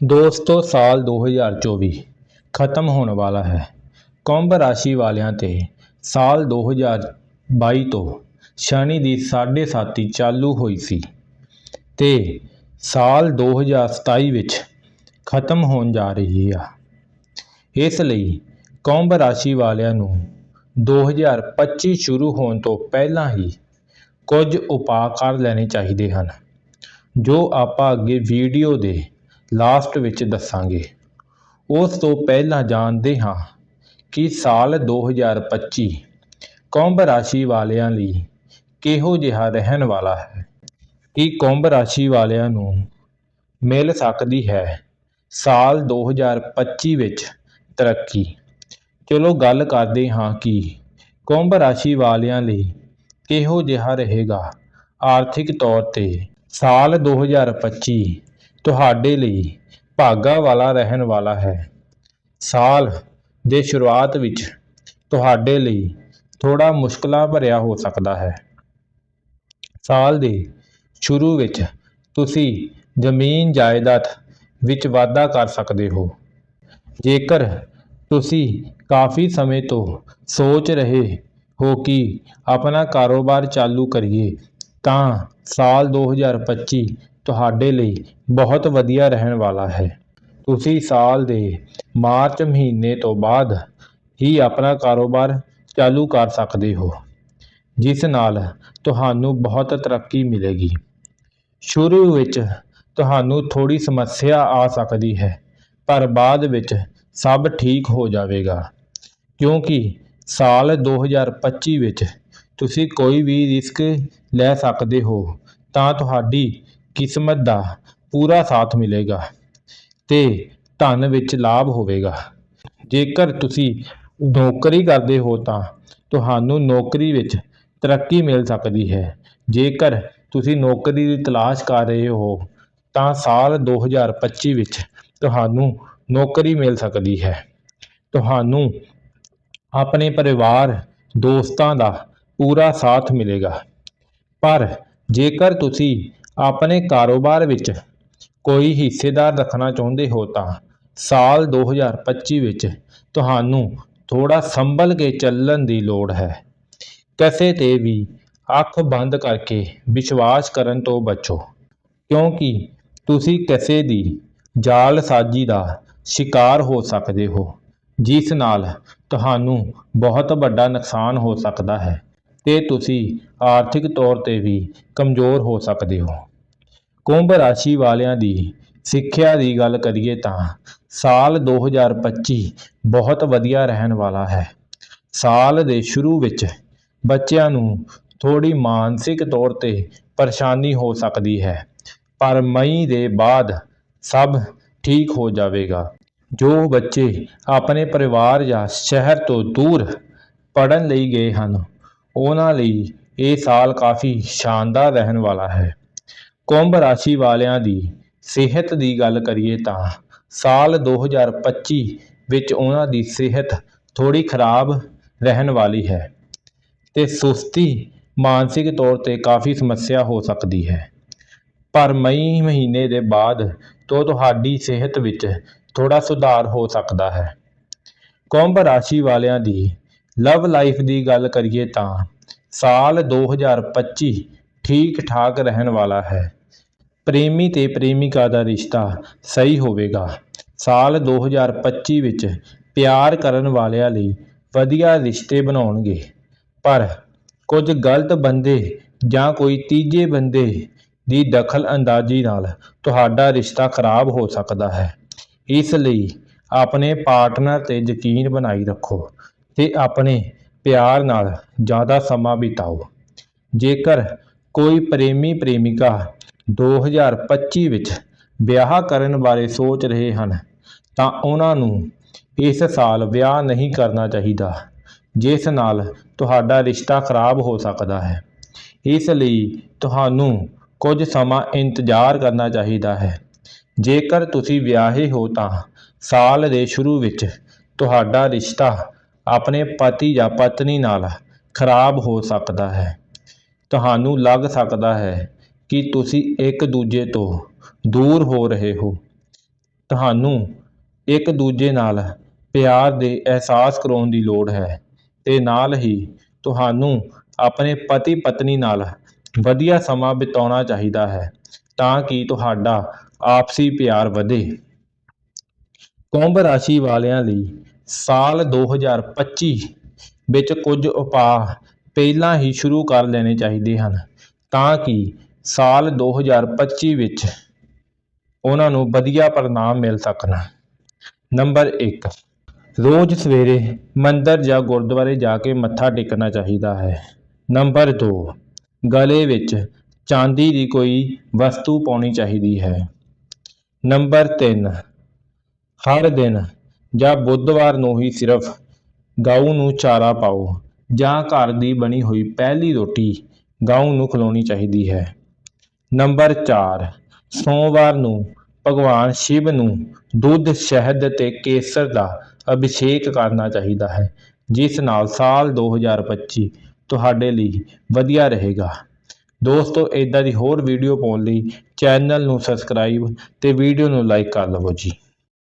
ਦੋਸਤੋ, ਸਾਲ 2024 ਖਤਮ ਹੋਣ ਵਾਲਾ ਹੈ। ਕੁੰਭ ਰਾਸ਼ੀ ਵਾਲਿਆਂ ਤੇ ਸਾਲ 2022 ਤੋਂ ਸ਼ਨੀ ਦੀ ਸਾਢੇ ਸਾਤੀ ਚਾਲੂ ਹੋਈ ਸੀ ਤੇ ਸਾਲ 2027 ਵਿੱਚ ਖਤਮ ਹੋਣ ਜਾ ਰਹੀ ਆ। ਇਸ ਲਈ ਕੁੰਭ ਰਾਸ਼ੀ ਵਾਲਿਆਂ ਨੂੰ 2025 ਸ਼ੁਰੂ ਹੋਣ ਤੋਂ ਪਹਿਲਾਂ ਹੀ ਕੁਝ ਉਪਾਅ ਕਰ ਲੈਣੇ ਚਾਹੀਦੇ ਹਨ, ਜੋ ਆਪਾਂ ਅੱਗੇ ਵੀਡੀਓ ਦੇ ਲਾਸਟ ਵਿੱਚ ਦੱਸਾਂਗੇ। ਉਸ ਤੋਂ ਪਹਿਲਾਂ ਜਾਣਦੇ ਹਾਂ ਕਿ ਸਾਲ 2025 ਕੁੰਭ ਰਾਸ਼ੀ ਵਾਲਿਆਂ ਲਈ ਕਿਹੋ ਜਿਹਾ ਰਹਿਣ ਵਾਲਾ ਹੈ। ਕਿ ਕੁੰਭ ਰਾਸ਼ੀ ਵਾਲਿਆਂ ਨੂੰ ਮਿਲ ਸਕਦੀ ਹੈ ਸਾਲ 2025 ਵਿੱਚ? ਤਰੱਕੀ। ਚਲੋ ਗੱਲ ਕਰਦੇ ਹਾਂ ਕਿ ਕੁੰਭ ਰਾਸ਼ੀ ਵਾਲਿਆਂ ਲਈ ਕਿਹੋ ਜਿਹਾ ਰਹੇਗਾ। ਆਰਥਿਕ ਤੌਰ ਤੇ ਸਾਲ 2025 ਤੁਹਾਡੇ ਲਈ ਭਾਗਾ ਵਾਲਾ ਰਹਿਣ ਵਾਲਾ ਹੈ। ਸਾਲ ਦੇ ਸ਼ੁਰੂਆਤ ਵਿੱਚ ਤੁਹਾਡੇ ਲਈ ਥੋੜਾ ਮੁਸ਼ਕਲਾਂ ਭਰਿਆ ਹੋ ਸਕਦਾ ਹੈ। ਸਾਲ ਦੇ ਸ਼ੁਰੂ ਵਿੱਚ ਤੁਸੀਂ ਜ਼ਮੀਨ ਜਾਇਦਾਦ ਵਿੱਚ ਵਾਧਾ ਕਰ ਸਕਦੇ ਹੋ। ਜੇਕਰ ਤੁਸੀਂ ਕਾਫੀ ਸਮੇਂ ਤੋਂ ਸੋਚ ਰਹੇ ਹੋ ਕਿ ਆਪਣਾ ਕਾਰੋਬਾਰ ਚਾਲੂ ਕਰੀਏ, ਤਾਂ ਸਾਲ 2025 ਤੁਹਾਡੇ ਲਈ ਬਹੁਤ ਵਧੀਆ ਰਹਿਣ ਵਾਲਾ ਹੈ। ਤੁਸੀਂ ਸਾਲ ਦੇ ਮਾਰਚ ਮਹੀਨੇ ਤੋਂ ਬਾਅਦ ਹੀ ਆਪਣਾ ਕਾਰੋਬਾਰ ਚਾਲੂ ਕਰ ਸਕਦੇ ਹੋ, ਜਿਸ ਨਾਲ ਤੁਹਾਨੂੰ ਬਹੁਤ ਤਰੱਕੀ ਮਿਲੇਗੀ। ਸ਼ੁਰੂ ਵਿੱਚ ਤੁਹਾਨੂੰ ਥੋੜੀ ਸਮੱਸਿਆ ਆ ਸਕਦੀ ਹੈ, ਪਰ ਬਾਅਦ ਵਿੱਚ ਸਭ ਠੀਕ ਹੋ ਜਾਵੇਗਾ, ਕਿਉਂਕਿ ਸਾਲ 2025 ਵਿੱਚ ਤੁਸੀਂ ਕੋਈ ਵੀ ਰਿਸਕ ਲੈ ਸਕਦੇ ਹੋ, ਤਾਂ ਤੁਹਾਡੀ ਕਿਸਮਤ ਦਾ ਪੂਰਾ ਸਾਥ ਮਿਲੇਗਾ ਤੇ ਧਨ ਵਿੱਚ ਲਾਭ ਹੋਵੇਗਾ। ਜੇਕਰ ਤੁਸੀਂ ਨੌਕਰੀ ਕਰਦੇ ਹੋ ਤਾਂ ਤੁਹਾਨੂੰ ਨੌਕਰੀ ਵਿੱਚ ਤਰੱਕੀ ਮਿਲ ਸਕਦੀ ਹੈ। ਜੇਕਰ ਤੁਸੀਂ ਨੌਕਰੀ ਦੀ ਤਲਾਸ਼ ਕਰ ਰਹੇ ਹੋ ਤਾਂ ਸਾਲ 2025 ਵਿੱਚ ਤੁਹਾਨੂੰ ਨੌਕਰੀ ਮਿਲ ਸਕਦੀ ਹੈ। ਤੁਹਾਨੂੰ ਆਪਣੇ ਪਰਿਵਾਰ, ਦੋਸਤਾਂ ਦਾ ਪੂਰਾ ਸਾਥ ਮਿਲੇਗਾ। ਪਰ ਜੇਕਰ ਤੁਸੀਂ ਆਪਣੇ ਕਾਰੋਬਾਰ ਵਿੱਚ ਕੋਈ ਹਿੱਸੇਦਾਰ ਰੱਖਣਾ ਚਾਹੁੰਦੇ ਹੋ ਤਾਂ ਸਾਲ 2025 ਵਿੱਚ ਤੁਹਾਨੂੰ ਥੋੜਾ ਸੰਭਲ ਕੇ ਚੱਲਣ ਦੀ ਲੋੜ ਹੈ। ਕਿਸੇ ਤੇ ਵੀ ਅੱਖ ਬੰਦ ਕਰਕੇ ਵਿਸ਼ਵਾਸ ਕਰਨ ਤੋਂ ਬਚੋ, ਕਿਉਂਕਿ ਤੁਸੀਂ ਕਿਸੇ ਦੀ ਜਾਲ ਸਾਜ਼ੀ ਦਾ ਸ਼ਿਕਾਰ ਹੋ ਸਕਦੇ ਹੋ, ਜਿਸ ਨਾਲ ਤੁਹਾਨੂੰ ਬਹੁਤ ਵੱਡਾ ਨੁਕਸਾਨ ਹੋ ਸਕਦਾ ਹੈ ਤੇ ਤੁਸੀਂ ਆਰਥਿਕ ਤੌਰ ਤੇ ਵੀ ਕਮਜ਼ੋਰ ਹੋ ਸਕਦੇ ਹੋ। ਕੁੰਭ ਰਾਸ਼ੀ ਵਾਲਿਆਂ ਦੀ ਸਿੱਖਿਆ ਦੀ ਗੱਲ ਕਰੀਏ ਤਾਂ ਸਾਲ 2025 ਬਹੁਤ ਵਧੀਆ ਰਹਿਣ ਵਾਲਾ ਹੈ। ਸਾਲ ਦੇ ਸ਼ੁਰੂ ਵਿੱਚ ਬੱਚਿਆਂ ਨੂੰ ਥੋੜੀ ਮਾਨਸਿਕ ਤੌਰ ਤੇ ਪਰੇਸ਼ਾਨੀ ਹੋ ਸਕਦੀ ਹੈ, ਪਰ ਮਈ ਦੇ ਬਾਅਦ ਸਭ ਠੀਕ ਹੋ ਜਾਵੇਗਾ। ਜੋ ਬੱਚੇ ਆਪਣੇ ਪਰਿਵਾਰ ਜਾਂ ਸ਼ਹਿਰ ਤੋਂ ਦੂਰ ਪੜਨ ਲਈ ਗਏ ਹਨ, ਉਹਨਾਂ ਲਈ ਇਹ ਸਾਲ ਕਾਫੀ ਸ਼ਾਨਦਾਰ ਰਹਿਣ ਵਾਲਾ ਹੈ। ਕੁੰਭ ਰਾਸ਼ੀ ਵਾਲਿਆਂ ਦੀ ਸਿਹਤ ਦੀ ਗੱਲ ਕਰੀਏ ਤਾਂ ਸਾਲ 2025 ਵਿੱਚ ਉਹਨਾਂ ਦੀ ਸਿਹਤ ਥੋੜੀ ਖਰਾਬ ਰਹਿਣ ਵਾਲੀ ਹੈ ਤੇ ਸੁਸਤੀ ਮਾਨਸਿਕ ਤੌਰ ਤੇ ਕਾਫੀ ਸਮੱਸਿਆ ਹੋ ਸਕਦੀ ਹੈ। ਪਰ ਮਈ ਮਹੀਨੇ ਦੇ ਬਾਅਦ ਤੋਂ ਤੁਹਾਡੀ ਸਿਹਤ ਵਿੱਚ ਥੋੜਾ ਸੁਧਾਰ ਹੋ ਸਕਦਾ ਹੈ। ਕੁੰਭ ਰਾਸ਼ੀ ਵਾਲਿਆਂ ਦੀ ਲਵ ਲਾਈਫ ਦੀ ਗੱਲ ਕਰੀਏ ਤਾਂ ਸਾਲ 2025 ਠੀਕ ਠਾਕ ਰਹਿਣ ਵਾਲਾ ਹੈ। ਪ੍ਰੇਮੀ ਤੇ ਪ੍ਰੇਮਿਕਾ ਦਾ ਰਿਸ਼ਤਾ ਸਹੀ ਹੋਵੇਗਾ। ਸਾਲ 2025 ਵਿੱਚ ਪਿਆਰ ਕਰਨ ਵਾਲਿਆਂ ਲਈ ਵਧੀਆ ਰਿਸ਼ਤੇ ਬਣਾਉਣਗੇ। ਪਰ ਕੁਝ ਗਲਤ ਬੰਦੇ ਜਾਂ ਕੋਈ ਤੀਜੇ ਬੰਦੇ ਦੀ ਦਖਲ ਅੰਦਾਜ਼ੀ ਨਾਲ ਤੁਹਾਡਾ ਰਿਸ਼ਤਾ ਖਰਾਬ ਹੋ ਸਕਦਾ ਹੈ। ਇਸ ਲਈ ਆਪਣੇ ਪਾਰਟਨਰ ਤੇ ਯਕੀਨ ਬਣਾਈ ਰੱਖੋ ਤੇ ਆਪਣੇ ਪਿਆਰ ਨਾਲ ਜ਼ਿਆਦਾ ਸਮਾਂ ਬਿਤਾਓ। ਜੇਕਰ ਕੋਈ ਪ੍ਰੇਮੀ ਪ੍ਰੇਮਿਕਾ 2025 ਵਿੱਚ ਵਿਆਹ ਕਰਨ ਬਾਰੇ ਸੋਚ ਰਹੇ ਹਨ, ਤਾਂ ਉਹਨਾਂ ਨੂੰ ਇਸ ਸਾਲ ਵਿਆਹ ਨਹੀਂ ਕਰਨਾ ਚਾਹੀਦਾ, ਜਿਸ ਨਾਲ ਤੁਹਾਡਾ ਰਿਸ਼ਤਾ ਖਰਾਬ ਹੋ ਸਕਦਾ ਹੈ। ਇਸ ਲਈ ਤੁਹਾਨੂੰ ਕੁਝ ਸਮਾਂ ਇੰਤਜ਼ਾਰ ਕਰਨਾ ਚਾਹੀਦਾ ਹੈ। ਜੇਕਰ ਤੁਸੀਂ ਵਿਆਹੇ ਹੋ ਤਾਂ ਸਾਲ ਦੇ ਸ਼ੁਰੂ ਵਿੱਚ ਤੁਹਾਡਾ ਰਿਸ਼ਤਾ ਆਪਣੇ ਪਤੀ ਜਾਂ ਪਤਨੀ ਨਾਲ ਖਰਾਬ ਹੋ ਸਕਦਾ ਹੈ। ਤੁਹਾਨੂੰ ਲੱਗ ਸਕਦਾ ਹੈ ਕਿ ਤੁਸੀਂ ਇੱਕ ਦੂਜੇ ਤੋਂ ਦੂਰ ਹੋ ਰਹੇ ਹੋ। ਤੁਹਾਨੂੰ ਇੱਕ ਦੂਜੇ ਨਾਲ ਪਿਆਰ ਦੇ ਅਹਿਸਾਸ ਕਰਾਉਣ ਦੀ ਲੋੜ ਹੈ ਤੇ ਨਾਲ ਹੀ ਤੁਹਾਨੂੰ ਆਪਣੇ ਪਤੀ ਪਤਨੀ ਨਾਲ ਵਧੀਆ ਸਮਾਂ ਬਿਤਾਉਣਾ ਚਾਹੀਦਾ ਹੈ ਤਾਂ ਕਿ ਤੁਹਾਡਾ ਆਪਸੀ ਪਿਆਰ ਵਧੇ। ਕੁੰਭ ਰਾਸ਼ੀ ਵਾਲਿਆਂ ਲਈ ਸਾਲ 2025 ਵਿੱਚ ਕੁਝ ਉਪਾਅ ਪਹਿਲਾਂ ਹੀ ਸ਼ੁਰੂ ਕਰ ਲੈਣੇ ਚਾਹੀਦੇ ਹਨ ਤਾਂ ਕਿ ਸਾਲ 2025 ਵਿੱਚ ਉਹਨਾਂ ਨੂੰ ਵਧੀਆ ਪਰਿਣਾਮ ਮਿਲ ਸਕਣ। ਨੰਬਰ 1 ਰੋਜ਼ ਸਵੇਰੇ ਮੰਦਰ ਜਾਂ ਗੁਰਦੁਆਰੇ ਜਾ ਕੇ ਮੱਥਾ ਟੇਕਣਾ ਚਾਹੀਦਾ ਹੈ। ਨੰਬਰ 2 ਗਲੇ ਵਿੱਚ ਚਾਂਦੀ ਦੀ ਕੋਈ ਵਸਤੂ ਪਾਉਣੀ ਚਾਹੀਦੀ ਹੈ। ਨੰਬਰ 3 ਹਰ ਦਿਨ ਜਾਂ ਬੁੱਧਵਾਰ ਨੂੰ ਹੀ ਸਿਰਫ ਗਾਊ ਨੂੰ ਚਾਰਾ ਪਾਓ ਜਾਂ ਘਰ ਦੀ ਬਣੀ ਹੋਈ ਪਹਿਲੀ ਰੋਟੀ ਗਾਊ ਨੂੰ ਖਿਲਾਉਣੀ ਚਾਹੀਦੀ ਹੈ। ਨੰਬਰ 4 ਸੋਮਵਾਰ ਨੂੰ ਭਗਵਾਨ ਸ਼ਿਵ ਨੂੰ ਦੁੱਧ ਸ਼ਹਿਦ ਤੇ ਕੇਸਰ ਦਾ ਅਭਿਸ਼ੇਕ ਕਰਨਾ ਚਾਹੀਦਾ ਹੈ, ਜਿਸ ਨਾਲ ਸਾਲ 2025 ਤੁਹਾਡੇ ਲਈ ਵਧੀਆ ਰਹੇਗਾ। ਦੋਸਤੋ ਇਦਾਂ ਦੀ ਹੋਰ ਵੀਡੀਓ ਪਾਉਣ ਲਈ ਚੈਨਲ ਨੂੰ ਸਬਸਕ੍ਰਾਈਬ ਤੇ ਵੀਡੀਓ ਨੂੰ ਲਾਈਕ ਕਰ ਲਵੋ ਜੀ।